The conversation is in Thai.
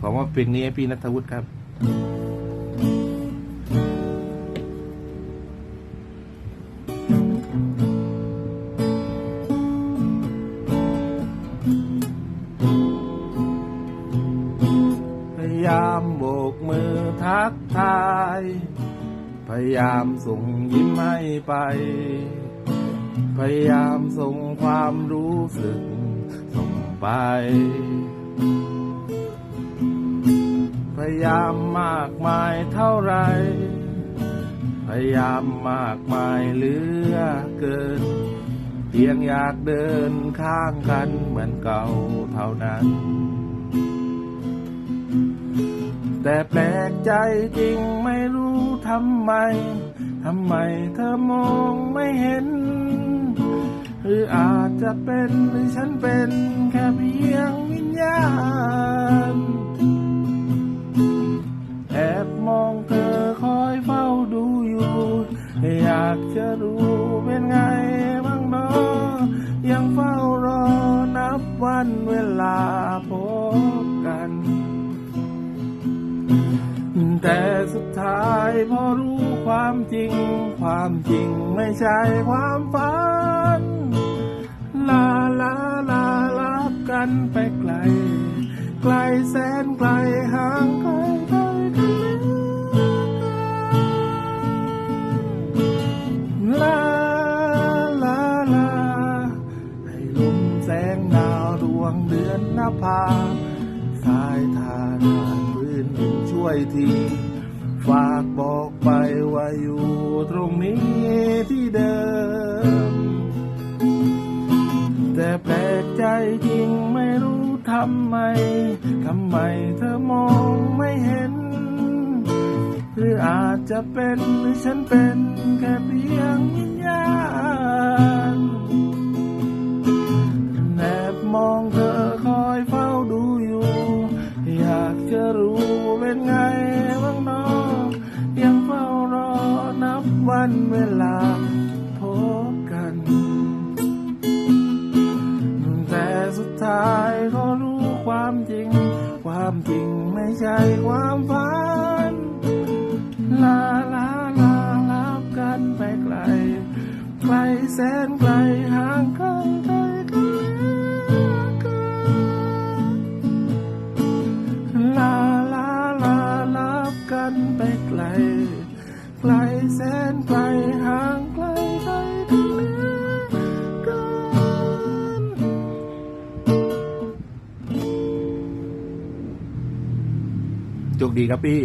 ขอว่าเพลงนี้ให้พี่นัทวุฒิครับพยายามโบกมือทักทาย พยายามส่งยิ้มให้ไป พยายามส่งความรู้สึกส่งไปายามมากมายเท่าไร พยายามมากมายเหลือเกิน เพียงอยากเดินข้างกันเหมือนเก่าเท่านั้น แต่แปลกใจจริงไม่รู้ทำไม ทำไมเธอมองไม่เห็น หรืออาจจะเป็นหรือฉันเป็นแค่เพียงากจะรู้เป็นไงบ้างเนาะยังเฝ้ารอนับวันเวลาพบกัน แต่สุดท้ายพอรู้ความจริง ความจริงไม่ใช่ความฝัน ลาลาลาลับกันไปไกล ไกลแสนไกลห่างไกลไกลล ภาสายทานานพื้นดินช่วยที ฝากบอกไปว่าอยู่ตรงนี้ที่เดิม แต่แปลกใจจริงไม่รู้ทำไม ทำไมเธอมองไม่เห็น หรืออาจจะเป็นหรือฉันเป็นแค่เพียง วันเวลาพบกัน แต่สุดท้ายก็รู้ความจริง ความจริงไม่ใช่ความฝัน ลาลาลาลับกันไปไกล ไกลแสนไกลห่างไกลไกลไกลไกลลาลาลาลับกันไปไกล ไกลแสนไกลห่างไกลไกลไกลกันโชคดีครับพี่